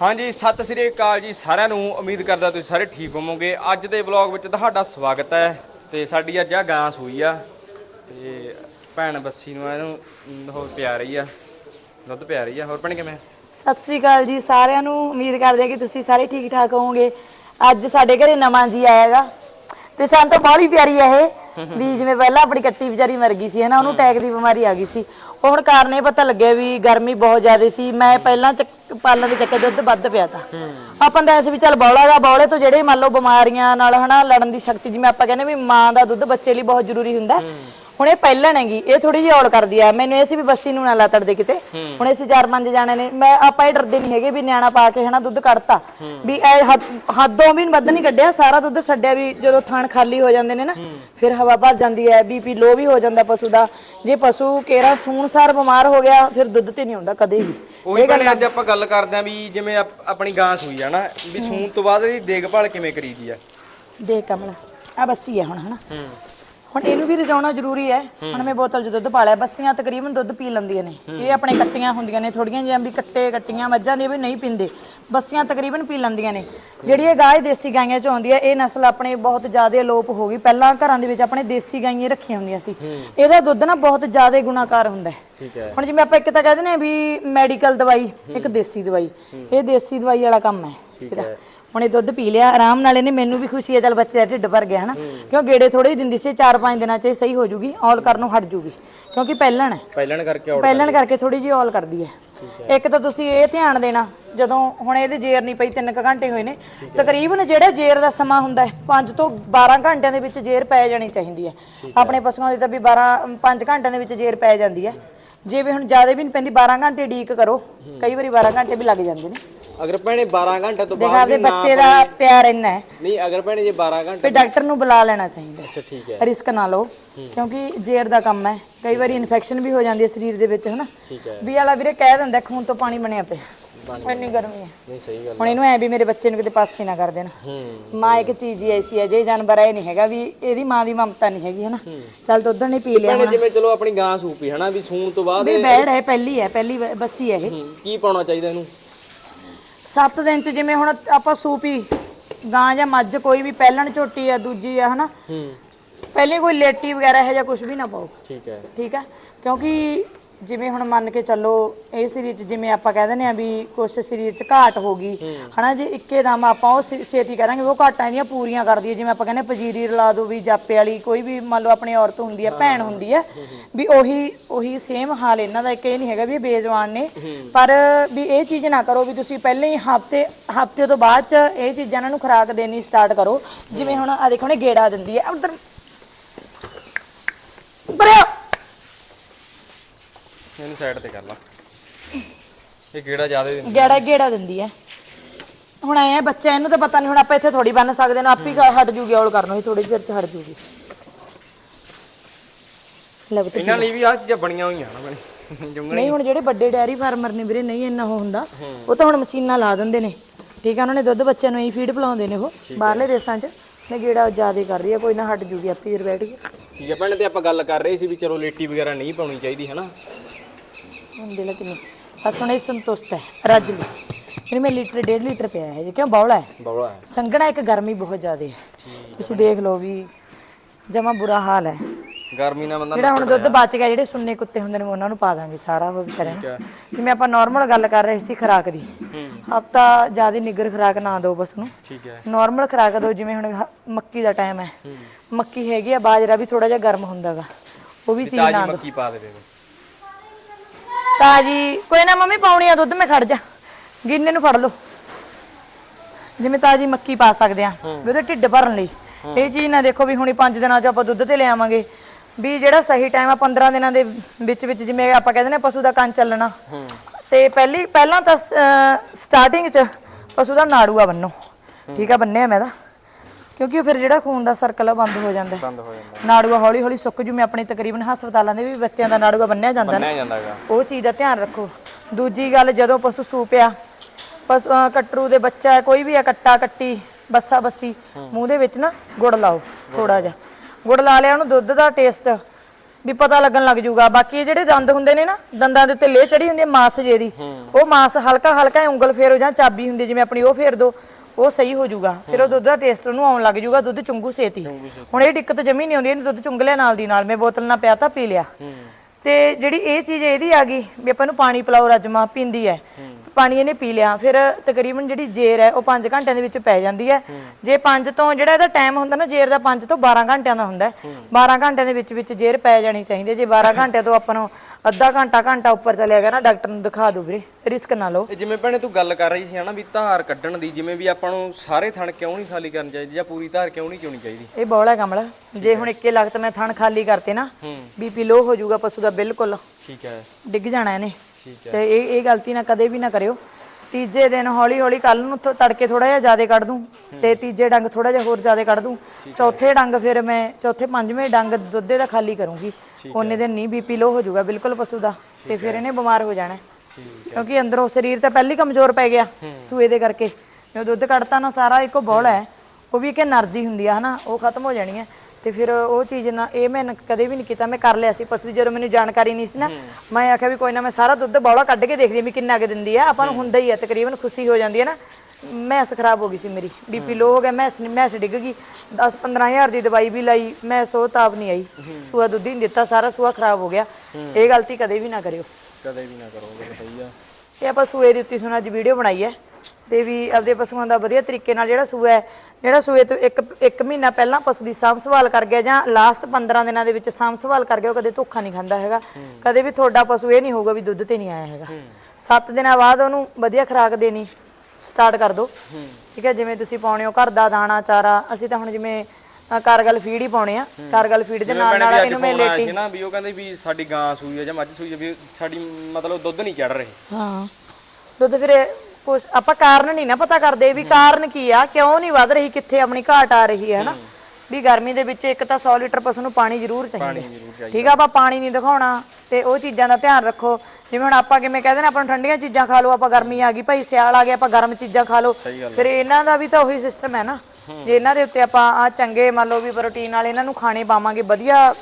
ਹਾਂਜੀ ਸਤਿ ਸ੍ਰੀ ਅਕਾਲ ਜੀ ਸਾਰਿਆਂ ਨੂੰ। ਉਮੀਦ ਕਰਦਾ ਤੁਸੀਂ ਸਾਰੇ ਠੀਕ ਹੋਵੋਗੇ। ਅੱਜ ਦੇ ਵਲੌਗ ਵਿੱਚ ਤੁਹਾਡਾ ਸਵਾਗਤ ਹੈ ਤੇ ਸਾਡੀ ਅੱਜ ਆ ਗਾਂ ਸੂਈ ਆ ਤੇ ਭੈਣ ਬੱਸੀ ਨੂੰ ਇਹਨੂੰ ਅਮ, ਪਿਆ ਰਹੀ ਆ। ਦੁੱਧ ਪਿਆ ਰਹੀ ਆ। ਹੋਰ ਭੈਣ ਕਿਵੇਂ ਸਤਿ ਸ੍ਰੀ ਅਕਾਲ ਜੀ ਸਾਰਿਆਂ ਨੂੰ। ਉਮੀਦ ਕਰਦੇ ਹਾਂ ਕਿ ਤੁਸੀਂ ਸਾਰੇ ਠੀਕ ਠਾਕ ਹੋਵੋਗੇ। ਅੱਜ ਸਾਡੇ ਘਰੇ ਨਵਾਂ ਜੀ ਆਏਗਾ ਤੇ ਸਾਨੂੰ ਤਾਂ ਬਾਹਲੀ ਪਿਆਰੀ ਹੈ ਇਹ ਵੀ ਜਿਵੇਂ ਪਹਿਲਾਂ ਆਪਣੀ ਕੱਟੀ ਵਿਚਾਰੀ ਮਰ ਗਈ ਸੀ ਹਨਾ ਉਹਨੂੰ ਟੈਕ ਦੀ ਬਿਮਾਰੀ ਆ ਗਈ ਸੀ। ਉਹ ਹੁਣ ਕਾਰਨ ਇਹ ਪਤਾ ਲੱਗਿਆ ਵੀ ਗਰਮੀ ਬਹੁਤ ਜ਼ਿਆਦਾ ਸੀ। ਮੈਂ ਪਹਿਲਾਂ ਚੱਕ- ਪਾਲਣ ਦੇ ਚੱਕੇ ਦੁੱਧ ਵੱਧ ਪਿਆ ਤਾ। ਆਪਾਂ ਤਾਂ ਐਸੇ ਵੀ ਚੱਲ ਬੌਲਾ ਦਾ ਬੌਲੇ ਤੋਂ ਜਿਹੜੇ ਮੰਨ ਲਓ ਬਿਮਾਰੀਆਂ ਨਾਲ ਹਨਾ ਲੜਨ ਦੀ ਸ਼ਕਤੀ ਜਿਵੇਂ ਆਪਾਂ ਕਹਿੰਦੇ ਵੀ ਮਾਂ ਦਾ ਦੁੱਧ ਬੱਚੇ ਲਈ ਬਹੁਤ ਜ਼ਰੂਰੀ ਹੁੰਦਾ। ਹੁਣ ਇਹ ਪਹਿਲਣ ਹੈਗੀ ਇਹ ਥੋੜੀ ਜਿਹੀ ਔੜ ਕਰਦੀ ਆ। ਮੈਨੂੰ ਇਹ ਸੀ ਵੀ ਬੱਸੀ ਨੂੰ ਨਾ ਲਤੜਦੇ ਕਿਤੇ। ਹੁਣ ਅਸੀਂ ਚਾਰ ਪੰਜ ਜਾਣੇ ਨੇ। ਮੈਂ ਆਪਾਂ ਇਹ ਡਰਦੇ ਨਹੀਂ ਹੈਗੇ ਵੀ ਨਿਆਣਾ ਪਾ ਕੇ ਹਨਾ ਦੁੱਧ ਕੱਢਤਾ। ਵੀ ਇਹ ਹੱਦ- ਹੱਦੋਂ ਵੀ ਵੱਧ ਨਹੀਂ ਕੱਢਿਆ ਸਾਰਾ ਦੁੱਧ ਛੱਡਿਆ ਵੀ ਜਦੋਂ ਥਣ ਖਾਲੀ ਹੋ ਜਾਂਦੇ ਨੇ ਨਾ ਫਿਰ ਹਵਾ ਭਰ ਜਾਂਦੀ ਹੈ ਬੀਪੀ ਲੋ ਵੀ ਹੋ ਜਾਂਦਾ ਪਸ਼ੂ ਦਾ। ਜੇ ਪਸ਼ੂ ਕੇਰਾ ਸੂਣਸਾਰ ਬਿਮਾਰ ਹੋ ਗਿਆ ਫਿਰ ਦੁੱਧ ਤੇ ਨਹੀਂ ਆਉਂਦਾ ਕਦੇ ਵੀ। ਉਹੀ ਭੈਣੇ ਅੱਜ ਆਪਾਂ ਗੱਲ ਕਰਦੇ ਆਂ ਵੀ ਜਿਵੇਂ ਆਪ- ਆਪਣੀ ਗਾਂ ਸੂਈ ਆ ਨਾ ਵੀ ਸੂਣ ਤੋਂ ਬਾਅਦ ਇਹਦੀ ਦੇਖਭਾਲ ਕਿਵੇਂ ਕਰੀਦੀ ਆ? ਦੇਖ ਕਮਲਾ ਆ ਬੱਸੀ ਹੈ ਹੁਣ ਹਨਾ। ਹੁਣ ਇਹਨੂੰ ਵੀ ਰਜਾਉਣਾ ਜ਼ਰੂਰੀ ਹੈ। ਹੁਣ ਮੈਂ ਬੋਤਲ 'ਚ ਦੁੱਧ ਪਾ ਲਿਆ ਬੱਸੀਆਂ ਤਕਰੀਬਨ ਦੁੱਧ ਪੀ ਲੈਂਦੀਆਂ ਨੇ। ਇਹ ਆਪਣੇ ਕੱਟੀਆਂ ਹੁੰਦੀਆਂ ਨੇ ਥੋੜੀਆਂ ਜਿਹੀਆਂ ਵੀ ਕੱਟੇ ਕੱਟੀਆਂ ਮੱਝਾਂ ਦੀਆਂ ਵੀ ਨਹੀਂ ਪੀਂਦੇ। ਬੱਸੀਆਂ ਤਕਰੀਬਨ ਪੀ ਲੈਂਦੀਆਂ ਨੇ। ਜਿਹੜੀ ਇਹ ਗਾਂ ਇਹ ਦੇਸੀ ਗਾਈਆਂ 'ਚ ਆਉਂਦੀ ਹੈ ਇਹ ਨਸਲ ਆਪਣੇ ਬਹੁਤ ਜ਼ਿਆਦਾ ਅਲੋਪ ਹੋ ਗਈ। ਪਹਿਲਾਂ ਘਰਾਂ ਦੇ ਵਿੱਚ ਆਪਣੇ ਦੇਸੀ ਗਾਈਆਂ ਰੱਖੀਆਂ ਹੁੰਦੀਆਂ ਸੀ। ਇਹਦਾ ਦੁੱਧ ਨਾ ਬਹੁਤ ਜ਼ਿਆਦਾ ਗੁਣਾਕਾਰ ਹੁੰਦਾ ਹੈ। ਠੀਕ ਹੈ। ਹੁਣ ਜਿਵੇਂ ਆਪਾਂ ਇੱਕ ਤਾਂ ਕਹਿੰਦੇ ਨੇ ਵੀ ਮੈਡੀਕਲ ਦਵਾਈ ਇੱਕ ਦੇਸੀ ਦਵਾਈ। ਇਹ ਦੇਸੀ ਦਵਾਈ ਵਾਲਾ ਕੰਮ ਹੈ। ਇਹਦਾ ਹੁਣ ਇਹ ਦੁੱਧ ਪੀ ਲਿਆ ਆਰਾਮ ਨਾਲ ਇਹਨੇ ਮੈਨੂੰ ਵੀ ਖੁਸ਼ੀ ਹੈ ਚੱਲ ਬੱਚੇ ਦਾ ਢਿੱਡ ਭਰ ਗਿਆ ਹਨਾ। ਕਿਉਂ ਗੇੜੇ ਥੋੜੇ ਹੀ ਦਿੰਦੀ ਸੀ 4-5 ਦਿਨਾਂ 'ਚ ਇਹ ਸਹੀ ਹੋ ਜੂਗੀ ਔਲ ਕਰਨ ਨੂੰ ਹਟ ਜੂਗੀ। ਕਿਉਂਕਿ ਪਹਿਲਣ ਹੈ। ਪਹਿਲਣ ਕਰਕੇ ਔੜ ਪਹਿਲਣ ਕਰਕੇ ਥੋੜੀ ਜਿਹੀ ਔਲ ਕਰਦੀ ਹੈ। ਇੱਕ ਤਾਂ ਤੁਸੀਂ ਇਹ ਧਿਆਨ ਦੇਣਾ ਜਦੋਂ ਹੁਣ ਇਹਦੇ ਜੇਰ ਨਹੀਂ ਪਈ 3 ਘੰਟੇ ਹੋਏ ਨੇ ਤਕਰੀਬਨ ਜਿਹੜਾ ਜੇਰ ਦਾ ਸਮਾਂ ਹੁੰਦਾ ਹੈ 5 ਤੋਂ 12 ਘੰਟਿਆਂ ਦੇ ਵਿੱਚ ਜੇਰ ਪੈ ਜਾਣੀ ਚਾਹੀਦੀ ਹੈ। ਆਪਣੇ ਪਸ਼ੂਆਂ ਦੀ ਤਾਂ ਵੀ 12 5 ਘੰਟਿਆਂ ਦੇ ਵਿੱਚ ਜੇਰ ਪੈ ਜਾਂਦੀ ਹੈ। ਜੇ ਵੀ ਹੁਣ ਜ਼ਿਆਦਾ ਵੀ ਨਹੀਂ ਪੈਂਦੀ 12 ਘੰਟੇ ਡੀਕ ਕਰੋ। ਕਈ ਵਾਰੀ 12 ਘੰਟੇ ਵੀ ਲੱਗ ਜਾਂਦੇ ਨੇ। ਅਗਰ ਭੈਣੇ 12 ਘੰਟੇ ਤੋਂ ਦੇਖ ਬਾਅਦ ਆਪਦੇ ਬੱਚੇ ਦਾ ਪਿਆਰ ਇੰਨਾ ਹੈ। ਨਹੀਂ ਅਗਰ ਭੈਣੇ ਜੇ 12 ਘੰਟੇ ਫਿਰ ਡਾਕਟਰ ਨੂੰ ਬੁਲਾ ਲੈਣਾ ਚਾਹੀਦਾ ਅੱਛਾ ਠੀਕ ਹੈ। ਰਿਸਕ ਨਾ ਲਓ ਕਿਉਂਕਿ ਜੇਰ ਦਾ ਕੰਮ ਹੈ। ਕਈ ਵਾਰੀ ਇਨਫੈਕਸ਼ਨ ਵੀ ਹੋ ਜਾਂਦੀ ਹੈ ਸਰੀਰ ਦੇ ਵਿੱਚ ਹਨਾ? ਠੀਕ ਹੈ। ਵੀ ਵਾਲਾ ਵੀਰੇ ਕਹਿ ਦਿੰਦਾ ਖੂਨ ਤੋਂ ਪਾਣੀ ਬਣਿਆ ਪਿਆ। ਇੰਨੀ ਗਰਮੀ ਹੈ। ਨਹੀਂ ਸਹੀ ਗੱਲ ਹੁਣ ਇਹਨੂੰ ਐ ਵੀ ਮੇਰੇ ਬੱਚੇ ਨੂੰ ਕਿਤੇ ਪਾਸੇ ਨਾ ਕਰ ਦੇਣ। ਹੂੰ ਮਾਂ ਇੱਕ ਚੀਜ਼ ਹੀ ਐਸੀ ਹੈ ਜੇ ਜਾਨਵਰ ਇਹ ਨਹੀਂ ਹੈਗਾ ਵੀ ਇਹਦੀ ਮਾਂ ਦੀ ਮਮਤਾ ਨਹੀਂ ਹੈਗੀ ਹਨਾ? ਚੱਲ ਦੁੱਧ ਨੇ ਪੀ ਲਿਆ ਭੈਣੇ ਜਿਵੇਂ ਚਲੋ ਆਪਣੀ ਗਾਂ ਸੂਪੀ ਹਨਾ? ਵੀ ਸੂਣ ਤੋਂ ਬਾਅਦ ਵੀ ਬੈੜ ਹੈ ਪਹਿਲੀ ਹੈ ਪਹਿਲੀ ਬ- ਬੱਸੀ ਹੈ ਇਹ। ਹੂੰ, ਕੀ ਪਾਉਣਾ ਚਾਹੀਦਾ ਇਹਨੂੰ? 7 ਦਿਨ ਚ ਜਿਵੇਂ ਹੁਣ ਆਪਾਂ ਸੂਪੀ ਗਾਂ ਜਾਂ ਮੱਝ ਕੋਈ ਵੀ ਪਹਿਲਣ ਝੋਟੀ ਆ ਦੂਜੀ ਆ ਹਨਾ? ਹੂੰ। ਪਹਿਲੇ ਕੋਈ ਲੇਟੀ ਵਗੈਰਾ ਹੈ ਜਾਂ ਕੁਝ ਵੀ ਨਾ ਪਾਓ। ਠੀਕ ਹੈ। ਠੀਕ ਹੈ? ਕਿਉਂਕਿ ਜਿਵੇਂ ਹੁਣ ਮੰਨ ਕੇ ਚੱਲੋ ਇਹ ਸਰੀਰ ਚ ਜਿਵੇਂ ਆਪਾਂ ਕਹਿ ਦਿੰਦੇ ਆ ਵੀ ਕੁਛ ਸਰੀਰ ਚ ਘਾਟ ਹੋ ਗਈ। ਹਨਾ ਜੇ ਇੱਕੇ ਦਮ ਆਪਾਂ ਉਹ ਛੇਤੀ ਕਰਾਂਗੇ ਉਹ ਘਾਟਾਂ ਇਹਦੀਆਂ ਪੂਰੀਆਂ ਕਰਦੀ ਹੈ। ਜਿਵੇਂ ਆਪਾਂ ਕਹਿੰਦੇ ਪਜੀਰੀ ਰਲਾ ਦੋ ਵੀ ਜਾਪੇ ਵਾਲੀ ਕੋਈ ਵੀ ਮੰਨ ਲਓ ਆਪਣੀ ਔਰਤ ਹੁੰਦੀ ਹੈ ਭੈਣ ਹੁੰਦੀ ਹੈ ਵੀ ਉਹੀ ਉਹੀ ਸੇਮ ਹਾਲ ਇਹਨਾਂ ਦਾ ਇੱਕ ਇਹ ਨਹੀਂ ਹੈਗਾ ਵੀ ਇਹ ਬੇਜਵਾਨ ਨੇ। ਪਰ ਵੀ ਇਹ ਚੀਜ਼ ਨਾ ਕਰੋ ਵੀ ਤੁਸੀਂ ਪਹਿਲੇ ਹੀ ਹਫ਼ਤੇ ਹਫ਼ਤੇ ਤੋਂ ਬਾਅਦ ਚ ਇਹ ਚੀਜ਼ਾਂ ਇਹਨਾਂ ਨੂੰ ਖੁਰਾਕ ਦੇਣੀ ਸਟਾਰਟ ਕਰੋ। ਜਿਵੇਂ ਹੁਣ ਆ ਦੇਖੋ ਨੇ ਗੇੜਾ ਦਿੰਦੀ ਹੈ। ਉਧਰ ਇਹਨੂੰ ਸਾਈਡ ਤੇ ਕਰ ਲਾ। ਇਹ ਕਿਹੜਾ ਜ਼ਿਆਦਾ ਦਿਨ ਗੇੜਾ ਗੇੜਾ ਦਿੰਦੀ ਐ ਹੁਣ ਐ ਬੱਚਾ ਇਹਨੂੰ ਤਾਂ ਪਤਾ ਨਹੀਂ ਹੁਣ ਆਪਾਂ ਇੱਥੇ ਥੋੜੀ ਬੰਨ ਸਕਦੇ ਨਾ ਆਪੀ ਹਟ ਜੂਗੀ ਔਲ ਕਰਨੋਂ ਹੀ ਥੋੜੀ ਚਿਰ ਚ ਹਟ ਜੂਗੀ। ਲੈ ਬਤੇ ਇਹਨਾਂ ਲਈ ਵੀ ਆ ਚੀਜ਼ਾਂ ਬਣੀਆਂ ਹੋਈਆਂ ਨਾ ਜੁੰਗਲ ਨਹੀਂ ਹੁਣ ਜਿਹੜੇ ਵੱਡੇ ਡੈਰੀ ਫਾਰਮਰ ਨੇ ਵੀਰੇ ਨਹੀਂ ਇੰਨਾ ਉਹ ਹੁੰਦਾ। ਉਹ ਤਾਂ ਹੁਣ ਮਸ਼ੀਨਾਂ ਲਾ ਦਿੰਦੇ ਨੇ। ਠੀਕ ਆ ਉਹਨਾਂ ਨੇ ਦੁੱਧ ਬੱਚਿਆਂ ਨੂੰ ਇਹੀ ਫੀਡ ਪਿਲਾਉਂਦੇ ਨੇ ਉਹ ਬਾਹਰਲੇ ਦੇਸ਼ਾਂ 'ਚ। ਨੇ ਗੇੜਾ ਜ਼ਿਆਦਾ ਕਰ ਰਹੀ ਹੈ ਕੋਈ ਨਾ ਹਟ ਜੂਗੀ ਆਪੇ ਫਿਰ ਬੈਠ ਕੇ ਠੀਕ ਹੈ ਭੈਣੇ ਤੇ ਆਪਾਂ ਗੱਲ ਕਰ ਰਹੇ ਸੀ ਵੀ ਚਲੋ ਲੇਟੀ ਵਗੈਰਾ ਨਹੀਂ ਪਾਉਣੀ ਚਾਹੀਦੀ ਹੁਣ ਕਿੰਨੀ। ਬਸ ਹੁਣ ਇਹ ਸੰਤੁਸ਼ਟ ਹੈ ਰੱਜ ਲਈ। ਇਹਨੂੰ ਮੈਂ ਲੀਟਰ ਡੇਢ ਲੀਟਰ ਪਿਆ ਹੈ ਜੀ ਕਿਉਂ ਬੌਲਾ ਹੈ? ਬੌਲਾ ਹੈ। ਸੰਘਣਾ ਇੱਕ ਗਰਮੀ ਬਹੁਤ ਜ਼ਿਆਦਾ ਹੈ। ਤੁਸੀਂ ਦੇਖ ਲਓ ਵੀ ਜਮਾ ਬੁਰਾ ਹਾਲ ਹੈ। ਗਰਮੀ ਨਾਲ ਬੰਦਾ ਜਿਹੜਾ ਹੁਣ ਦੁੱਧ ਬਚ ਗਿਆ ਜਿਹੜੇ ਸੁੰਨੇ ਕੁੱਤੇ ਹੁੰਦੇ ਨੇ ਉਹਨਾਂ ਨੂੰ ਪਾ ਦਾਂਗੇ ਸਾਰਾ ਉਹ ਵਿਚਾਰੇ ਨੂੰ। ਜਿਵੇਂ ਆਪਾਂ ਨਾਰਮਲ ਗੱਲ ਕਰ ਰਹੇ ਸੀ ਖੁਰਾਕ ਦੀ। ਹਫਤਾ ਜ਼ਿਆਦਾ ਨਿਗਰ ਖੁਰਾਕ ਨਾ ਦਿਓ ਬਸ ਨੂੰ ਠੀਕ ਹੈ। ਨਾਰਮਲ ਖੁਰਾਕ ਦਿਓ ਜਿਵੇਂ ਹੁਣ ਮੱਕੀ ਦਾ ਟਾਈਮ ਹੈ। ਮੱਕੀ ਹੈਗੀ ਆ ਬਾਜਰਾ ਵੀ ਥੋੜਾ ਜਿਹਾ ਗਰਮ ਹੁੰਦਾਗਾ। ਉਹ ਵੀ ਚੀਜ਼ ਨਾ ਦਿਓ। ਮੱਕੀ ਪਾ ਦੇਵੇ ਤਾਜੀ ਕੋਈ ਨਾ ਮੰਮੀ ਪਾਉਣੀ ਆ ਦੁੱਧ ਮੈਂ ਖੜ ਜਾ। ਗਿੰਨੇ ਨੂੰ ਫੜ ਲਓ। ਜਿਵੇਂ ਤਾਜੀ ਮੱਕੀ ਪਾ ਸਕਦੇ ਆ ਵੀ ਉਹਦੇ ਢਿੱਡ ਭਰਨ ਲਈ। ਇਹ ਚੀਜ਼ ਨਾ ਦੇਖੋ ਵੀ ਹੁਣੀ 5 ਦਿਨਾਂ ਚ ਆਪਾਂ ਦੁੱਧ ਤੇ ਲੈ ਆਵਾਂਗੇ ਵੀ ਜਿਹੜਾ ਸਹੀ ਟਾਈਮ ਆ 15 ਦਿਨਾਂ ਦੇ ਵਿੱਚ ਵਿੱਚ ਜਿਵੇਂ ਆਪਾਂ ਕਹਿੰਦੇ ਨੇ ਪਸ਼ੂ ਦਾ ਕੰਨ ਚੱਲਣਾ। ਤੇ ਪਹਿਲੀ ਪਹਿਲਾਂ ਤਾਂ ਸਟਾਰਟਿੰਗ ਚ ਪਸ਼ੂ ਦਾ ਨਾੜੂਆ ਬੰਨੋ। ਠੀਕ ਆ ਬੰਨਿਆ ਮੈਂ ਤਾਂ। ਕਿਉਂਕਿ ਫਿਰ ਜਿਹੜਾ ਖੂਨ ਦਾ ਸਰਕਲ ਆ ਬੰਦ ਹੋ ਜਾਂਦਾ ਹੈ। ਬੰਦ ਹੋ ਜਾਂਦਾ ਨਾੜੂਆ ਹੌਲੀ ਹੌਲੀ ਸੁੱਕ ਜੂ ਮੈਂ ਆਪਣੇ ਤਕਰੀਬਨ ਹਸਪਤਾਲਾਂ ਦੇ ਵੀ ਬੱਚਿਆਂ ਦਾ ਨਾੜੂਆ ਬੰਨਿਆ ਜਾਂਦਾ ਨਾ। ਬੰਨਿਆ ਜਾਂਦਾਗਾ ਉਹ ਚੀਜ਼ ਦਾ ਧਿਆਨ ਰੱਖੋ। ਦੂਜੀ ਗੱਲ ਜਦੋਂ ਪਸ਼ੂ ਸੂਪਿਆ ਪਸ਼ੂ ਅਹ ਕਟਰੂ ਦੇ ਬੱਚਾ ਹੈ, ਕੋਈ ਵੀ ਆ ਕੱਟਾ ਕੱਟੀ ਬੱਸਾ ਬੱਸੀ ਮੂੰਹ ਦੇ ਵਿੱਚ ਨਾ ਗੁੜ ਲਾਓ ਥੋੜਾ ਜਿਹਾ। ਗੁੜ ਲਾ ਲਿਆ ਉਹਨੂੰ ਦੁੱਧ ਦਾ ਟੇਸਟ ਵੀ ਪਤਾ ਲੱਗਣ ਲੱਗ ਜੂਗਾ। ਬਾਕੀ ਇਹ ਜਿਹੜੇ ਦੰਦ ਹੁੰਦੇ ਨੇ ਨਾ ਦੰਦਾਂ ਦੇ ਉੱਤੇ ਲੇ ਚੜੀ ਹੁੰਦੀ ਹੈ ਮਾਸ ਜੇ ਦੀ ਉਹ ਮਾਸ ਹਲਕਾ ਹਲਕਾ ਉਂਗਲ ਫੇਰੋ ਜਾਂ ਚਾਬੀ ਹੁੰਦੀ ਜਿਵੇਂ ਆਪਣੀ ਉਹ ਫੇਰ ਦੋ। ਉਹ ਸਹੀ ਹੋ ਜੂਗਾ ਫਿਰ ਉਹ ਦੁੱਧ ਦਾ ਟੇਸਟ ਉਹਨੂੰ ਆਉਣ ਲੱਗ ਜੂਗਾ ਦੁੱਧ ਚੁੰਗੂ ਸੇਤੀ। ਹੁਣ ਇਹ ਦਿੱਕਤ ਜਮੀ ਨਹੀਂ ਆਉਂਦੀ ਇਹਨੂੰ ਦੁੱਧ ਚੁੰਗ ਲਿਆ ਨਾਲ ਦੀ ਨਾਲ। ਮੈਂ ਬੋਤਲ ਨਾਲ ਪਿਆ ਤਾਂ ਪੀ ਲਿਆ। ਤੇ ਜਿਹੜੀ ਇਹ ਚੀਜ਼ ਇਹਦੀ ਆ ਗਈ ਵੀ ਆਪਾਂ ਨੂੰ ਪਾਣੀ ਪਿਲਾਓ ਰਜਮਾ ਪੀਂਦੀ ਹੈ। ਪਾਣੀ ਇਹਨੇ ਪੀ ਲਿਆ। ਫਿਰ ਤਕਰੀਬਨ ਜਿਹੜੀ ਜੇਰ ਹੈ ਉਹ 5 ਘੰਟਿਆਂ ਦੇ ਵਿੱਚ ਪੈ ਜਾਂਦੀ ਹੈ। ਜੇ 5 ਤੋਂ ਜਿਹੜਾ ਇਹਦਾ ਟਾਈਮ ਹੁੰਦਾ ਨਾ ਜੇਰ ਦਾ 5 ਤੋਂ 12 ਘੰਟਿਆਂ ਦਾ ਹੁੰਦਾ ਹੈ। 12 ਘੰਟਿਆਂ ਦੇ ਵਿੱਚ ਵਿੱਚ ਜੇਰ ਪੈ ਜਾਣੀ ਚਾਹੀਦੀ ਹੈ ਜੇ 12 ਘੰਟਿਆਂ ਤੋਂ ਆਪਾਂ ਨੂੰ ਅੱਧਾ ਘੰਟਾ ਘੰਟਾ ਉੱਪਰ ਚਲਿਆ ਗਿਆ ਨਾ ਡਾਕਟਰ ਨੂੰ ਦਿਖਾ ਦਿਓ ਵੀਰੇ ਰਿਸਕ ਨਾ ਲਓ। ਜਿਵੇਂ ਭੈਣੇ ਤੂੰ ਗੱਲ ਕਰ ਰਹੀ ਸੀ ਹਨਾ ਵੀ ਧਾਰ ਕੱਢਣ ਦੀ ਜਿਵੇਂ ਵੀ ਆਪਾਂ ਨੂੰ ਸਾਰੇ ਥਣ ਕਿਉਂ ਨਹੀਂ ਖਾਲੀ ਕਰਨੀ ਚਾਹੀਦੀ ਜਾਂ ਪੂਰੀ ਧਾਰ ਕਿਉਂ ਨਹੀਂ ਚੋਣੀ ਚਾਹੀਦੀ? ਇਹ ਬੌਲਾ ਕਮਲਾ ਜੇ ਹੁਣ ਇੱਕੇ ਲਖਤ ਮੈਂ ਥਣ ਖਾਲੀ ਕਰਤੇ ਨਾ ਬੀਪੀ ਲੋ ਹੋ ਜਾਊਗਾ ਪਸ਼ੂ ਦਾ ਬਿਲਕੁਲ। ਠੀਕ ਹੈ। ਡਿੱਗ ਜਾਣਾ ਇਹਨੇ। ਠੀਕ ਤੇ ਇਹ ਇਹ ਗਲਤੀ ਨਾ ਕਦੇ ਵੀ ਨਾ ਕਰਿਓ। ਤੀਜੇ ਦਿਨ ਹੌਲੀ ਹੌਲੀ ਕੱਲ ਨੂੰ ਥੋ- ਤੜਕੇ ਥੋੜਾ ਜਿਹਾ ਜ਼ਿਆਦਾ ਕੱਢ ਦੂੰ ਤੇ ਤੀਜੇ ਡੰਗ ਥੋੜਾ ਜਿਹਾ ਹੋਰ ਜ਼ਿਆਦਾ ਕੱਢ ਦੂੰ। ਚੌਥੇ ਡੰਗ ਫਿਰ ਮੈਂ ਚੌਥੇ ਪੰਜਵੇਂ ਡੰਗ ਦੁੱਧੇ ਦਾ ਖਾਲੀ ਕਰੂੰਗੀ। ਉਹਨੇ ਦਿਨ ਨਹੀਂ ਬੀਪੀ ਲੋ ਹੋ ਜਾਊਗਾ ਬਿਲਕੁਲ ਪਸ਼ੂ ਦਾ ਤੇ ਫਿਰ ਇਹਨੇ ਬਿਮਾਰ ਹੋ ਜਾਣਾ। ਕਿਉਂਕਿ ਅੰਦਰੋਂ ਸਰੀਰ ਤਾਂ ਪਹਿਲੀ ਕਮਜ਼ੋਰ ਪੈ ਗਿਆ ਸੂਏ ਦੇ ਕਰਕੇ। ਜਦੋਂ ਦੁੱਧ ਕੱਢਤਾ ਨਾ ਸਾਰਾ ਇੱਕੋ ਬੌਲ ਹੈ। ਉਹ ਵੀ ਇੱਕ એનર્ਜੀ ਹੁੰਦੀ ਆ ਹਨਾ ਉਹ ਖਤਮ ਹੋ ਜਾਣੀ ਹੈ। ਤੇ ਫਿਰ ਉਹ ਚੀਜ਼ ਨਾ ਇਹ ਮੈਂ ਨ- ਕਦੇ ਵੀ ਨਹੀਂ ਕੀਤਾ ਮੈਂ ਕਰ ਲਿਆ ਸੀ ਪਸ਼ੂ ਦੀ ਜਦੋਂ ਮੈਨੂੰ ਜਾਣਕਾਰੀ ਨਹੀਂ ਸੀ ਨਾ ਮੈਂ ਆਖਿਆ ਵੀ ਕੋਈ ਨਾ ਮੈਂ ਸਾਰਾ ਦੁੱਧ ਬੌਲਾ ਕੱਢ ਕੇ ਦੇਖਦੀ ਹਾਂ ਵੀ ਕਿੰਨਾ ਕੁ ਦਿੰਦੀ ਆ ਆਪਾਂ ਨੂੰ ਹੁੰਦਾ ਹੀ ਆ ਤਕਰੀਬਨ ਖੁਸ਼ੀ ਹੋ ਜਾਂਦੀ ਹੈ ਨਾ ਮੈਸ ਖਰਾਬ ਹੋ ਗਈ ਸੀ ਮੇਰੀ ਬੀਪੀ ਲੋ ਹੋ ਗਿਆ ਮੈਸ ਮੈਸ ਡਿੱਗ ਗਈ 10 15000 ਦੀ ਦਵਾਈ ਵੀ ਲਈ ਮੈਂ ਸੋ ਤਾਪ ਨਹੀਂ ਆਈ ਸੂਆ ਦੁੱਧ ਹੀ ਨਹੀਂ ਦਿੱਤਾ ਸਾਰਾ ਸੂਆ ਖਰਾਬ ਹੋ ਗਿਆ ਇਹ ਗਲਤੀ ਕਦੇ ਵੀ ਨਾ ਕਰਿਓ। ਕਦੇ ਵੀ ਨਾ ਕਰੋਗੇ ਸਹੀ ਆ। ਇਹ ਆਪਾਂ ਸੂਏ ਦੀ ਉੱਤੇ ਸੁਣਾ ਅੱਜ ਵੀਡੀਓ ਬਣਾਈ ਹੈ। ਤੇ ਵੀ ਆਪਦੇ ਪਸ਼ੂਆਂ ਦਾ ਵਧੀਆ ਤਰੀਕੇ ਨਾਲ ਜਿਹੜਾ ਸੂਆ ਹੈ ਜਿਹੜਾ ਸੂਏ ਤੋਂ ਇੱਕ ਇੱਕ ਮਹੀਨਾ ਪਹਿਲਾਂ ਪਸ਼ੂ ਦੀ ਸਾਂਭ ਸੰਭਾਲ ਕਰ ਗਿਆ ਜਾਂ ਲਾਸਟ 15 ਦਿਨਾਂ ਦੇ ਵਿੱਚ ਸਾਂਭ ਸੰਭਾਲ ਕਰ ਗਿਆ ਉਹ ਕਦੇ ਧੋਖਾ ਨਹੀਂ ਖਾਂਦਾ ਹੈਗਾ। ਕਦੇ ਵੀ ਤੁਹਾਡਾ ਪਸ਼ੂ ਇਹ ਨਹੀਂ ਹੋਊਗਾ ਵੀ ਦੁੱਧ ਤੇ ਨਹੀਂ ਆਇਆ ਹੈਗਾ। 7 ਦਿਨਾਂ ਬਾਅਦ ਉਹਨੂੰ ਵਧੀਆ ਖੁਰਾਕ ਦੇਣੀ ਸਟਾਰਟ ਕਰ ਦਿਓ ਠੀਕ ਹੈ ਜਿਵੇਂ ਤੁਸੀਂ ਪਾਉਣੇ ਹੋ ਘਰ ਦਾ ਦਾਣਾ ਚਾਰਾ ਅਸੀਂ ਤਾਂ ਹੁਣ ਜਿਵੇਂ ਕਾਰਗਲ ਫੀਡ ਹੀ ਪਾਉਣੇ ਆ। ਕਾਰਗਲ ਫੀਡ ਦੇ ਨਾਲ ਨਾਲ ਇਹਨੂੰ ਮੈਂ ਲੇਟੀ। ਨਾ ਵੀ ਉਹ ਕਹਿੰਦੇ ਵੀ ਸਾਡੀ ਗਾਂ ਸੂਈ ਆ ਜਾਂ ਮੱਝ ਸੂਈ ਆ ਵੀ ਸਾਡੀ ਮਤਲਬ ਦੁੱਧ ਨਹੀਂ ਚੜ ਰਹੇ। ਹਾਂ। ਦੁੱਧ ਫਿਰ ਕੁਛ ਆਪਾਂ ਕਾਰਨ ਨਹੀਂ ਨਾ ਪਤਾ ਕਰਦੇ ਵੀ ਕਾਰਨ ਕੀ ਆ ਕਿਉਂ ਨਹੀਂ ਵੱਧ ਰਹੀ ਕਿੱਥੇ ਆਪਣੀ ਘਾਟ ਆ ਰਹੀ ਹੈ ਹਨਾ? ਵੀ ਗਰਮੀ ਦੇ ਵਿੱਚ ਇੱਕ ਤਾਂ 100 ਲੀਟਰ ਪਸ਼ੂ ਨੂੰ ਪਾਣੀ ਜ਼ਰੂਰ ਚਾਹੀਦਾ। ਠੀਕ ਆ ਆਪਾਂ ਪਾਣੀ ਨਹੀਂ ਦਿਖਾਉਣਾ ਤੇ ਉਹ ਚੀਜ਼ਾਂ ਦਾ ਧਿਆਨ ਰੱਖੋ। ਜਿਵੇਂ ਹੁਣ ਆਪਾਂ ਕਿਵੇਂ ਕਹਿੰਦੇ ਨੇ ਆਪਾਂ ਨੂੰ ਠੰਡੀਆਂ ਚੀਜ਼ਾਂ ਖਾ ਲਓ ਆਪਾਂ ਗਰਮੀ ਆ ਗਈ ਭਾਈ ਸਿਆਲ ਆ ਗਿਆ ਆਪਾਂ ਗਰਮ ਚੀਜ਼ਾਂ ਖਾ ਲਓ। ਫਿਰ ਇਹਨਾਂ ਦਾ ਵੀ ਤਾਂ ਉਹੀ ਸਿਸਟਮ ਹੈ ਨਾ। ਜੇ ਇਹਨਾਂ ਦੇ ਉੱਤੇ ਆਪਾਂ ਆ ਚੰਗੇ ਮੰਨ ਲਓ ਵੀ ਪ੍ਰੋਟੀਨ ਵਾਲੇ ਇਹਨਾਂ ਨੂੰ ਖਾਣੇ ਪਾਵਾਂਗੇ ਵਧੀਆ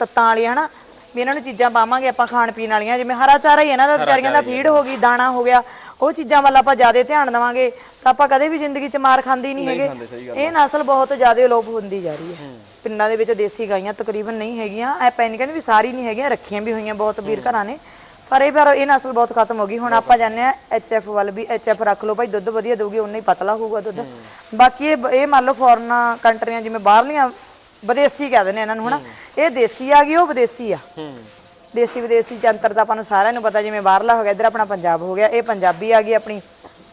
ਤੱਤਾਂ ਵਾਲੇ ਹਨਾ? ਵੀ ਇਹਨਾਂ ਨੂੰ ਚੀਜ਼ਾਂ ਪਾਵਾਂਗੇ ਆਪਾਂ ਖਾਣ ਪੀਣ ਵਾਲੀਆਂ ਜਿਵੇਂ ਹਰਾ ਚਾਰਾ ਹੀ ਇਹਨਾਂ ਦਾ ਵਿਚਾਰੀਆਂ ਦਾ ਫੀਡ ਹੋ ਗਈ ਦਾਣਾ ਹੋ ਗਿਆ ਉਹ ਚੀਜ਼ਾਂ ਵੱਲ ਆਪਾਂ ਜ਼ਿਆਦਾ ਧਿਆਨ ਦੇਵਾਂਗੇ ਤਾਂ ਆਪਾਂ ਕਦੇ ਵੀ ਜ਼ਿੰਦਗੀ 'ਚ ਮਾਰ ਖਾਂਦੇ ਨਹੀਂ ਹੈਗੇ। ਇਹ ਨਸਲ ਬਹੁਤ ਜ਼ਿਆਦਾ ਅਲੋਪ ਹੁੰਦੀ ਜਾ ਰਹੀ ਹੈ। ਪਿੰਡਾਂ ਦੇ ਵਿੱਚ ਦੇਸੀ ਗਾਈਆਂ ਤਕਰੀਬਨ ਨਹੀਂ ਹੈਗੀਆਂ ਐ ਪੈਨ ਕਹਿੰਦੇ ਵੀ ਸਾਰੀ ਨਹੀਂ ਹੈਗੀਆਂ ਰੱਖੀਆਂ ਵੀ ਹੋਈਆਂ ਬਹੁਤ ਵੀਰ ਘਰਾਂ ਨੇ। ਪਰ ਇਹ ਪਰ ਇਹ ਨਸਲ ਬਹੁਤ ਖਤਮ ਹੋ ਗਈ। ਹੁਣ ਆਪਾਂ ਜਾਂਦੇ ਆ ਐਚਐਫ ਵੱਲ ਵੀ ਐਚਐਫ ਰੱਖ ਲਓ ਭਾਈ ਦੁੱਧ ਵਧੀਆ ਦਊਗੀ ਉਨਾ ਹੀ ਪਤਲਾ ਹੋਊਗਾ ਦੁੱਧ। ਬਾਕੀ ਇਹ ਇਹ ਮੰਨ ਲਓ ਫੋਰਨ ਕੰਟਰੀਆਂ ਜਿਵੇਂ ਬਾਹਰਲੀਆਂ ਵਿਦੇਸੀ ਕਹਿ ਦਿੰਦੇ ਆ ਇਹਨਾਂ ਨੂੰ ਹਨਾ। ਇਹ ਦੇਸੀ ਆ ਗਈ ਉਹ ਵਿਦੇਸੀ ਆ? ਦੇਸੀ ਵਿਦੇਸੀ ਚ ਅੰਤਰ ਤਾਂ ਆਪਾਂ ਨੂੰ ਸਾਰਿਆਂ ਨੂੰ ਪਤਾ ਜਿਵੇਂ ਬਾਹਰਲਾ ਹੋ ਗਿਆ ਇੱਧਰ ਆਪਣਾ ਪੰਜਾਬ ਹੋ ਗਿਆ ਇਹ ਪੰਜਾਬੀ ਆ ਗਈ ਆਪਣੀ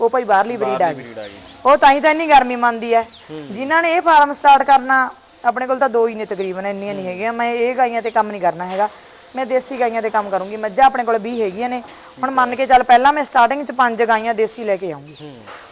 ਉਹ ਭਾਈ ਬਾਹਰਲੀ ਬਰੀਡ ਆ ਗਈ। ਬਰੀਡ ਆ ਗਈ। ਉਹ ਤਾਂ ਹੀ ਤਾਂ ਇੰਨੀ ਗਰਮੀ ਮੰਨਦੀ ਹੈ। ਜਿਨ੍ਹਾਂ ਨੇ ਇਹ ਫਾਰਮ ਸਟਾਰਟ ਕਰਨਾ ਆਪਣੇ ਕੋਲ ਤਾਂ ਦੋ ਹੀ ਨੇ ਤਕਰੀਬਨ ਇੰਨੀਆਂ ਨਹੀਂ ਹੈਗੀਆਂ। ਮੈਂ ਇਹ ਗਾਈਆਂ ਤੇ ਕੰਮ ਨਹੀਂ ਕਰਨਾ ਹੈਗਾ। ਮੈਂ ਦੇਸੀ ਗਾਈਆਂ ਤੇ ਕੰਮ ਕਰੂੰਗੀ। ਮੱਝਾਂ ਆਪਣੇ ਕੋਲ 20 ਹੈਗੀਆਂ ਨੇ। ਹੁਣ ਮੰਨ ਕੇ ਚੱਲ ਪਹਿਲਾਂ ਮੈਂ ਸਟਾਰਟਿੰਗ ਚ ਪੰਜ ਗਾਈਆਂ ਦੇਸੀ ਲੈ ਕੇ ਆਉਂਗੀ।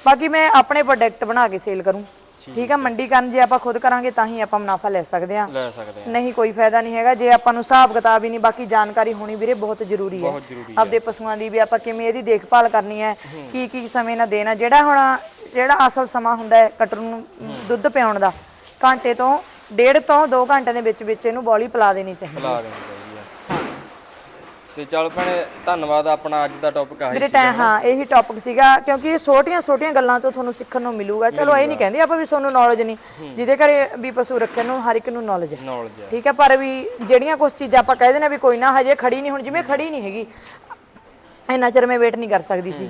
ਬਾਕੀ ਮੈਂ ਆਪਣੇ ਪ੍ਰੋਡਕਟ ਬਣਾ ਕੇ ਸੇਲ ਕਰੂੰ। ਠੀਕ ਆ ਮੰਡੀ ਕਰਨ ਜੇ ਆਪਾਂ ਖੁਦ ਕਰਾਂਗੇ ਤਾਂ ਹੀ ਆਪਾਂ ਮੁਨਾਫਾ ਲੈ ਸਕਦੇ ਹਾਂ। ਲੈ ਸਕਦੇ ਆ ਨਹੀਂ ਕੋਈ ਫਾਇਦਾ ਨਹੀਂ ਹੈਗਾ ਜੇ ਆਪਾਂ ਨੂੰ ਹਿਸਾਬ ਕਿਤਾਬ ਹੀ ਨਹੀਂ ਬਾਕੀ ਜਾਣਕਾਰੀ ਹੋਣੀ ਵੀਰੇ ਬਹੁਤ ਜ਼ਰੂਰੀ ਹੈ। ਆਪਦੇ ਪਸ਼ੂਆਂ ਦੀ ਵੀ ਆਪਾਂ ਕਿਵੇਂ ਇਹਦੀ ਦੇਖਭਾਲ ਕਰਨੀ ਹੈ ਕੀ ਕੀ ਸਮੇਂ ਨਾਲ ਦੇਣਾ ਜਿਹੜਾ ਹੁਣ ਜਿਹੜਾ ਅਸਲ ਸਮਾਂ ਹੁੰਦਾ ਹੈ ਕਟਰ ਨੂੰ ਦੁੱਧ ਪਿਆਉਣ ਦਾ ਘੰਟੇ ਤੋਂ ਡੇਢ ਤੋਂ 2 ਘੰਟੇ ਦੇ ਵਿੱਚ ਵਿੱਚ ਇਹਨੂੰ ਬੋਲੀ ਪਿਲਾ ਦੇਣੀ ਚਾਹੀਦੀ ਲਾ ਦੇਣੀ ਚਾਹੀਦੀ ਆ ਤੇ ਚੱਲ ਭੈਣੇ ਧੰਨਵਾਦ ਆਪਣਾ ਅੱਜ ਦਾ ਟੌਪਿਕ ਆਹੀ ਵੀਰੇ ਟਾਈਮ ਹਾਂ ਇਹੀ ਟੌਪਿਕ ਸੀਗਾ ਕਿਉਂਕਿ ਇਹ ਛੋਟੀਆਂ ਛੋਟੀਆਂ ਗੱਲਾਂ ਤੋਂ ਤੁਹਾਨੂੰ ਸਿੱਖਣ ਨੂੰ ਮਿਲੂਗਾ। ਚਲੋ ਇਹ ਨਹੀਂ ਕਹਿੰਦੇ ਆਪਾਂ ਵੀ ਤੁਹਾਨੂੰ ਨੌਲੇਜ ਨਹੀਂ। ਜਿਹਦੇ ਘਰੇ ਵੀ ਪਸ਼ੂ ਰੱਖਣ ਨੂੰ ਹਰ ਇੱਕ ਨੂੰ ਨੌਲੇਜ ਹੈ। ਨੌਲੇਜ ਹੈ। ਠੀਕ ਹੈ ਪਰ ਵੀ ਜਿਹੜੀਆਂ ਕੁਝ ਚੀਜ਼ਾਂ ਆਪਾਂ ਕਹਿ ਦਿੰਦੇ ਆ ਵੀ ਕੋਈ ਨਾ ਹਜੇ ਖੜੀ ਨਹੀਂ ਹੁਣ ਜਿਵੇਂ ਖੜੀ ਨਹੀਂ ਹੈਗੀ ਇੰਨਾ ਚਿਰ ਮੈਂ ਵੇਟ ਨਹੀਂ ਕਰ ਸਕਦੀ ਸੀ।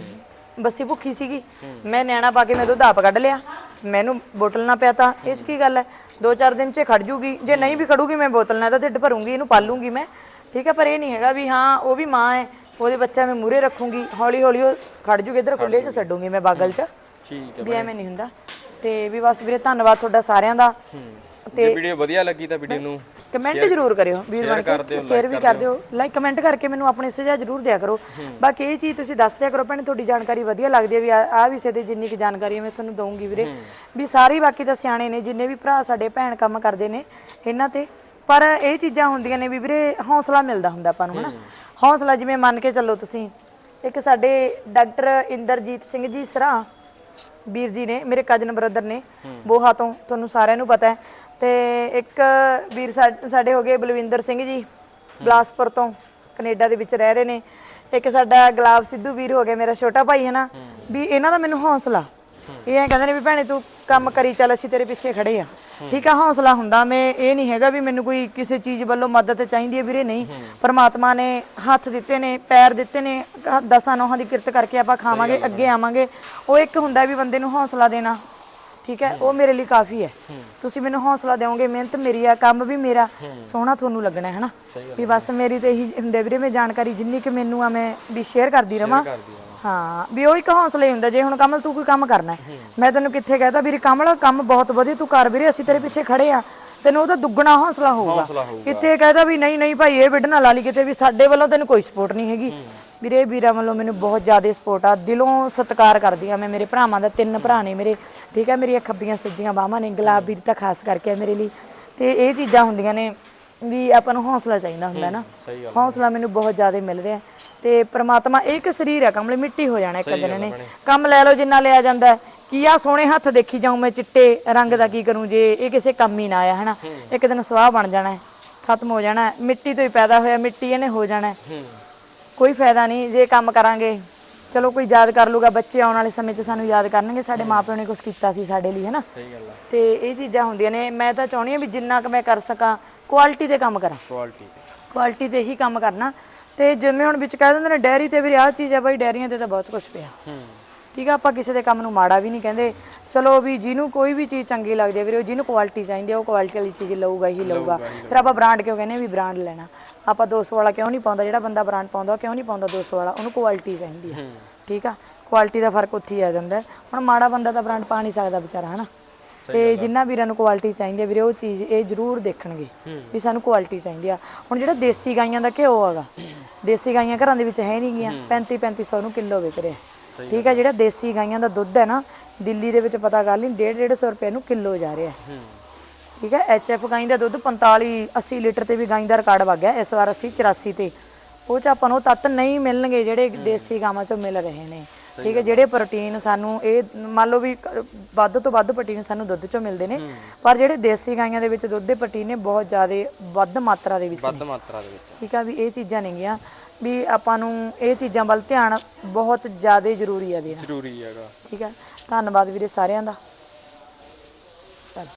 ਬੱਸੀ ਭੁੱਖੀ ਸੀਗੀ। ਮੈਂ ਨਿਆਣਾ ਪਾ ਕੇ ਮੈਂ ਦੁੱਧ ਆਪ ਕੱਢ ਲਿਆ। ਮੈਨੂੰ ਬੋਤਲ ਨਾ ਪਿਆ ਤਾਂ। ਇਹ 'ਚ ਕੀ ਗੱਲ ਹੈ? ਦੋ ਚਾਰ ਦਿਨ 'ਚ ਖੜ ਜੂਗੀ। ਜੇ ਨਹੀਂ ਵੀ ਖੜੂਗੀ ਮੈਂ ਬੋਤਲ ਨਾਲ ਤਾਂ ਢਿੱਡ ਭਰੂੰਗੀ ਇਹਨੂੰ ਪਾਲੂੰਗੀ ਮੈਂ। ਠੀਕ ਹੈ ਪਰ ਇਹ ਨਹੀਂ ਹੈਗਾ ਵੀ ਹਾਂ ਉਹ ਵੀ ਮਾਂ ਹੈ ਉਹਦੇ ਬੱਚਾ ਮੈਂ ਮੂਰੇ ਰੱਖੂੰਗੀ ਹੌਲੀ ਹੌਲੀ ਉਹ ਖੜ ਜੂਗੀ ਇਧਰ ਖੁੱਲੇ 'ਚ ਛੱਡੂੰਗੀ ਮੈਂ ਬਾਗਲ 'ਚ। ਠੀਕ ਹੈ ਵੀ ਐਵੇਂ ਨਹੀਂ ਹੁੰਦਾ। ਤੇ ਵੀ ਬਸ ਵੀਰੇ ਧੰਨਵਾਦ ਤੁਹਾਡਾ ਸਾਰਿਆਂ ਦਾ। ਜੇ ਵੀਡੀਓ ਵਧੀਆ ਲੱਗੀ ਤਾਂ ਵੀਡੀਓ ਨੂੰ ਕਮੈਂਟ ਜ਼ਰੂਰ ਕਰਿਓ ਵੀਰ ਬਣ ਕੇ ਸ਼ੇਅਰ ਵੀ ਕਰ ਦਿਓ। ਲਾਈਕ ਕਮੈਂਟ ਕਰਕੇ ਮੈਨੂੰ ਆਪਣੇ ਸੁਝਾਅ ਜ਼ਰੂਰ ਦਿਆ ਕਰੋ। ਬਾਕੀ ਇਹ ਚੀਜ਼ ਤੁਸੀਂ ਦੱਸ ਦਿਆ ਕਰੋ ਭੈਣ ਤੁਹਾਡੀ ਜਾਣਕਾਰੀ ਵਧੀਆ ਲੱਗਦੀ ਹੈ ਵੀ ਆ ਵਿਸ਼ੇ ਤੇ ਜਿੰਨੀ ਕੁ ਜਾਣਕਾਰੀ ਮੈਂ ਤੁਹਾਨੂੰ ਦਊਂਗੀ ਵੀਰੇ। ਵੀ ਸਾਰੇ ਬਾਕੀ ਤਾਂ ਸਿਆਣੇ ਨੇ ਜਿੰਨੇ ਵੀ ਭਰਾ ਸਾਡੇ ਭੈਣ ਕੰਮ ਕਰਦੇ ਨੇ ਇਹਨਾਂ ਤੇ ਪਰ ਇਹ ਚੀਜ਼ਾਂ ਹੁੰਦੀਆਂ ਨੇ ਵੀ ਵੀਰੇ ਹੌਸਲਾ ਮਿਲਦਾ ਹੁੰਦਾ ਆਪਾਂ ਨੂੰ ਹਨਾ? ਹੌਸਲਾ ਜਿਵੇਂ ਮੰਨ ਕੇ ਚੱਲੋ ਤੁਸੀਂ ਇੱਕ ਸਾਡੇ ਡਾਕਟਰ ਇੰਦਰਜੀਤ ਸਿੰਘ ਜੀ ਸਰਾ ਵੀਰ ਜੀ ਨੇ ਮੇਰੇ ਕਜ਼ਨ ਬ੍ਰਦਰ ਨੇ ਬੋਹਾ ਤੋਂ ਤੁਹਾਨੂੰ ਸਾਰਿਆਂ ਨੂੰ ਪਤਾ ਹੈ। ਤੇ ਇੱਕ ਵੀਰ ਸਾਡੇ ਹੋ ਗਏ ਬਲਵਿੰਦਰ ਸਿੰਘ ਜੀ ਬਲਾਸਪੁਰ ਤੋਂ ਕੈਨੇਡਾ ਦੇ ਵਿੱਚ ਰਹਿ ਰਹੇ ਨੇ। ਇੱਕ ਸਾਡਾ ਗੁਲਾਬ ਸਿੱਧੂ ਵੀਰ ਹੋ ਗਿਆ ਮੇਰਾ ਛੋਟਾ ਭਾਈ ਹੈ। ਨਾ ਵੀ ਇਹਨਾਂ ਦਾ ਮੈਨੂੰ ਹੌਸਲਾ। ਇਹ ਐਂ ਕਹਿੰਦੇ ਨੇ ਵੀ ਭੈਣੇ ਤੂੰ ਕੰਮ ਕਰੀ ਚੱਲ ਅਸੀਂ ਤੇਰੇ ਪਿੱਛੇ ਖੜੇ ਆ। ਠੀਕ ਆ ਹੌਸਲਾ ਹੁੰਦਾ ਮੈਂ ਇਹ ਨਹੀਂ ਹੈਗਾ ਵੀ ਮੈਨੂੰ ਕੋਈ ਕਿਸੇ ਚੀਜ਼ ਵੱਲੋਂ ਮਦਦ ਚਾਹੀਦੀ ਹੈ ਵੀਰੇ ਨਹੀਂ। ਪਰਮਾਤਮਾ ਨੇ ਹੱਥ ਦਿੱਤੇ ਨੇ ਪੈਰ ਦਿੱਤੇ ਨੇ ਦਸਾਂ ਨੋਹਾਂ ਦੀ ਕਿਰਤ ਕਰਕੇ ਆਪਾਂ ਖਾਵਾਂਗੇ ਅੱਗੇ ਆਵਾਂਗੇ। ਉਹ ਇੱਕ ਹੁੰਦਾ ਵੀ ਬੰਦੇ ਨੂੰ ਹੌਸਲਾ ਦੇਣਾ ਠੀਕ ਹੈ ਉਹ ਮੇਰੇ ਲਈ ਕਾਫੀ ਹੈ। ਤੁਸੀਂ ਮੈਨੂੰ ਹੌਸਲਾ ਦਿਓਗੇ ਮਿਹਨਤ ਮੇਰੀ ਆ ਕੰਮ ਵੀ ਮੇਰਾ ਸੋਹਣਾ ਤੁਹਾਨੂੰ ਲੱਗਣਾ ਹੈ ਨਾ? ਵੀ ਬਸ ਮੇਰੀ ਤੇ ਇਹੀ ਹੁੰਦੇ ਵੀਰੇ ਮੈਂ ਜਾਣਕਾਰੀ ਜਿੰਨੀ ਕਿ ਮੈਨੂੰ ਆ ਮੈਂ ਵੀ ਸ਼ੇਅਰ ਕਰਦੀ ਰਵਾਂ। ਹਾਂ ਵੀ ਉਹ ਇੱਕ ਹੌਸਲਾ ਹੁੰਦਾ ਜੇ ਹੁਣ ਕਮਲ ਤੂੰ ਕੋਈ ਕੰਮ ਕਰਨਾ ਹੈ। ਮੈਂ ਤੈਨੂੰ ਕਿੱਥੇ ਕਹਤਾ ਵੀਰੇ ਕਮਲ ਕੰਮ ਬਹੁਤ ਵਧੀਆ ਤੂੰ ਕਰ ਵੀਰੇ ਅਸੀਂ ਤੇਰੇ ਪਿੱਛੇ ਖੜੇ ਆ। ਤੈਨੂੰ ਉਹਦਾ ਦੁੱਗਣਾ ਹੌਸਲਾ ਹੋਊਗਾ। ਕਿਤੇ ਕਹਦਾ ਵੀ ਨਹੀਂ ਨਹੀਂ ਭਾਈ ਇਹ ਵਿੱਢ ਨਾ ਲਾ ਲਈ ਕਿਤੇ ਵੀ ਸਾਡੇ ਵੱਲੋਂ ਤੈਨੂੰ ਕੋਈ ਸਪੋਰਟ ਨਹੀਂ ਹੈਗੀ। ਵੀਰੇ ਵੀਰਾਂ ਵੱਲੋਂ ਮੈਨੂੰ ਬਹੁਤ ਜ਼ਿਆਦਾ ਸਪੋਰਟ ਆ। ਦਿਲੋਂ ਸਤਿਕਾਰ ਕਰਦੀ ਆ ਮੈਂ ਮੇਰੇ ਭਰਾਵਾਂ ਦਾ ਤਿੰਨ ਭਰਾ ਨੇ ਮੇਰੇ। ਠੀਕ ਹੈ ਮੇਰੀਆਂ ਖੱਬੀਆਂ ਸੱਜੀਆਂ ਬਾਹਾਂ ਨੇ ਗੁਲਾਬ ਵੀਰ ਤਾਂ ਖਾਸ ਕਰਕੇ ਆ ਮੇਰੇ ਲਈ। ਤੇ ਇਹ ਚੀਜ਼ਾਂ ਹੁੰਦੀਆਂ ਨੇ ਵੀ ਆਪਾਂ ਨੂੰ ਹੌਸਲਾ ਚਾਹੀਦਾ ਹੁੰਦਾ ਨਾ। ਹੌਸਲਾ ਮੈਨੂੰ ਬਹੁਤ ਜ਼ਿਆਦਾ ਮਿਲ ਰਿਹਾ। ਤੇ ਪ੍ਰਮਾਤਮਾ ਇਹ ਇੱਕ ਸਰੀਰ ਹੈ ਕਮਲੇ ਮਿੱਟੀ ਹੋ ਜਾਣਾ ਇੱਕ ਦਿਨ ਨੇ। ਕੰਮ ਲੈ ਲਓ ਜਿੰਨਾ ਲਿਆ ਜਾਂਦਾ। ਕੀ ਆ ਸੋਹਣੇ ਹੱਥ ਦੇਖੀ ਜਾਉ ਮੈਂ ਚਿੱਟੇ ਰੰਗ ਦਾ ਕੀ ਕਰੂੰ ਜੇ ਇਹ ਕਿਸੇ ਕੰਮ ਹੀ ਨਾ ਆਇਆ ਹਨਾ? ਇੱਕ ਦਿਨ ਸਵਾਹ ਬਣ ਜਾਣਾ ਹੈ ਖਤਮ ਹੋ ਜਾਣਾ ਹੈ। ਮਿੱਟੀ ਤੋਂ ਹੀ ਪੈਦਾ ਹੋਇਆ ਮਿੱਟੀ ਇਹਨੇ ਹੋ ਜਾਣਾ ਹੈ। ਕੋਈ ਫਾਇਦਾ ਨਹੀਂ ਜੇ ਕੰਮ ਕਰਾਂਗੇ ਚਲੋ ਕੋਈ ਯਾਦ ਕਰ ਲੂਗਾ ਬੱਚੇ ਆਉਣ ਵਾਲੇ ਸਮੇਂ 'ਚ ਸਾਨੂੰ ਯਾਦ ਕਰਨਗੇ ਸਾਡੇ ਮਾਪਿਆਂ ਨੇ ਕੁਝ ਕੀਤਾ ਸੀ ਸਾਡੇ ਲਈ ਹੈਨਾ? ਸਹੀ ਗੱਲ ਆ। ਤੇ ਇਹ ਚੀਜ਼ਾਂ ਹੁੰਦੀਆਂ ਨੇ ਮੈਂ ਤਾਂ ਚਾਹੁੰਦੀ ਹਾਂ ਵੀ ਜਿੰਨਾ ਕੁ ਮੈਂ ਕਰ ਸਕਾਂ ਕੁਆਲਿਟੀ ਤੇ ਕੰਮ ਕਰਾਂ। ਕੁਆਲਿਟੀ ਕੁਆਲਿਟੀ ਤੇ ਹੀ ਕੰਮ ਕਰਨਾ। ਤੇ ਜਿਵੇਂ ਹੁਣ ਵਿੱਚ ਕਹਿ ਦਿੰਦੇ ਨੇ ਡੈਰੀ ਤੇ ਵੀ ਆਹ ਚੀਜ਼ ਆ ਬਾਈ ਡੈਰੀਆਂ ਤੇ ਤਾਂ ਬਹੁਤ ਕੁਝ ਪਿਆ। ਠੀਕ ਆ ਆਪਾਂ ਕਿਸੇ ਦੇ ਕੰਮ ਨੂੰ ਮਾੜਾ ਵੀ ਨਹੀਂ ਕਹਿੰਦੇ। ਚਲੋ ਵੀ ਜਿਹਨੂੰ ਕੋਈ ਵੀ ਚੀਜ਼ ਚੰਗੀ ਲੱਗਦੀ ਹੈ ਵੀਰੇ ਜਿਹਨੂੰ ਕੁਆਲਿਟੀ ਚਾਹੀਦੀ ਹੈ ਉਹ ਕੁਆਲਿਟੀ ਵਾਲੀ ਚੀਜ਼ ਲਊਗਾ ਹੀ ਲਊਗਾ। ਫਿਰ ਆਪਾਂ ਬ੍ਰਾਂਡ ਕਿਉਂ ਕਹਿੰਦੇ ਵੀ ਬ੍ਰਾਂਡ ਲੈਣਾ। ਆਪਾਂ 200 ਵਾਲਾ ਕਿਉਂ ਨਹੀਂ ਪਾਉਂਦਾ ਜਿਹੜਾ ਬੰਦਾ ਬ੍ਰਾਂਡ ਪਾਉਂਦਾ ਕਿਉਂ ਨਹੀਂ ਪਾਉਂਦਾ 200 ਵਾਲਾ? ਉਹਨੂੰ ਕੁਆਲਿਟੀ ਚਾਹੀਦੀ ਹੈ। ਠੀਕ ਆ? ਕੁਆਲਿਟੀ ਦਾ ਫ਼ਰਕ ਉੱਥੇ ਹੀ ਆ ਜਾਂਦਾ। ਹੁਣ ਮਾੜਾ ਬੰਦਾ ਤਾਂ ਬ੍ਰਾਂਡ ਪਾ ਨਹੀਂ ਸਕਦਾ ਵਿਚਾਰਾ ਹਨਾ? ਤੇ ਜਿੰਨਾ ਵੀਰਾਂ ਨੂੰ ਕੁਆਲਿਟੀ ਚਾਹੀਦੀ ਹੈ ਵੀਰੇ ਉਹ ਚੀਜ਼ ਇਹ ਜ਼ਰੂਰ ਦੇਖਣਗੇ ਵੀ ਸਾਨੂੰ ਕੁਆਲਿਟੀ ਚਾਹੀਦੀ ਆ। ਹੁਣ ਜਿਹੜਾ ਦੇਸੀ ਗਾਈਆਂ ਦਾ ਘਿਓ ਹੈਗਾ ਦੇਸੀ ਗਾਈਆਂ ਘਰਾਂ ਦੇ ਵਿੱਚ ਹੈ ਨਹੀਂ ਗੀਆਂ 35 3500 ਨੂੰ ਕਿਲੋ ਵਿਕ ਰਿਹਾ। ਠੀਕ ਹੈ ਜਿਹੜਾ ਦੇਸੀ ਗਾਈਆਂ ਦਾ ਦੁੱਧ ਹੈ ਨਾ ਦਿੱਲੀ ਦੇ ਵਿੱਚ ਪਤਾ ਕਰ ਲਈ 1.5 150 ਰੁਪਏ ਨੂੰ ਕਿਲੋ ਜਾ ਰਿਹਾ। ਠੀਕ ਹੈ ਐਚਐਫ ਗਾਈ ਦਾ ਦੁੱਧ 45 80 ਲੀਟਰ ਤੇ ਵੀ ਗਾਈ ਦਾ ਰਿਕਾਰਡ ਵਗ ਗਿਆ ਇਸ ਵਾਰ ਅਸੀਂ 84 ਤੇ। ਉਹ ਚ ਆਪਾਂ ਨੂੰ ਤੱਤ ਨਹੀਂ ਮਿਲਣਗੇ ਜਿਹੜੇ ਦੇਸੀ ਗਾਵਾਂ ਚੋਂ ਮਿਲ ਰਹੇ ਨੇ। ਠੀਕ ਹੈ ਜਿਹੜੇ ਪ੍ਰੋਟੀਨ ਸਾਨੂੰ ਇਹ ਮੰਨ ਲਓ ਵੀ ਵੱਧ ਤੋਂ ਵੱਧ ਪ੍ਰੋਟੀਨ ਸਾਨੂੰ ਦੁੱਧ ਚੋਂ ਮਿਲਦੇ ਨੇ ਪਰ ਜਿਹੜੇ ਦੇਸੀ ਗਾਈਆਂ ਦੇ ਵਿੱਚ ਦੁੱਧ ਦੇ ਪ੍ਰੋਟੀਨ ਨੇ ਬਹੁਤ ਜ਼ਿਆਦਾ ਵੱਧ ਮਾਤਰਾ ਦੇ ਵਿੱਚ ਵੱਧ ਮਾਤਰਾ ਦੇ ਵਿੱਚ। ਠੀਕ ਆ ਵੀ ਇਹ ਚੀਜ਼ਾਂ ਨੇਗੀਆਂ ਵੀ ਆਪਾਂ ਨੂੰ ਇਹ ਚੀਜ਼ਾਂ ਵੱਲ ਧਿਆਨ ਬਹੁਤ ਜ਼ਿਆਦਾ ਜ਼ਰੂਰੀ ਆ। ਦੇਣਾ ਜ਼ਰੂਰੀ ਹੈਗਾ। ਠੀਕ ਆ ਧੰਨਵਾਦ ਵੀਰੇ ਸਾਰਿਆਂ ਦਾ।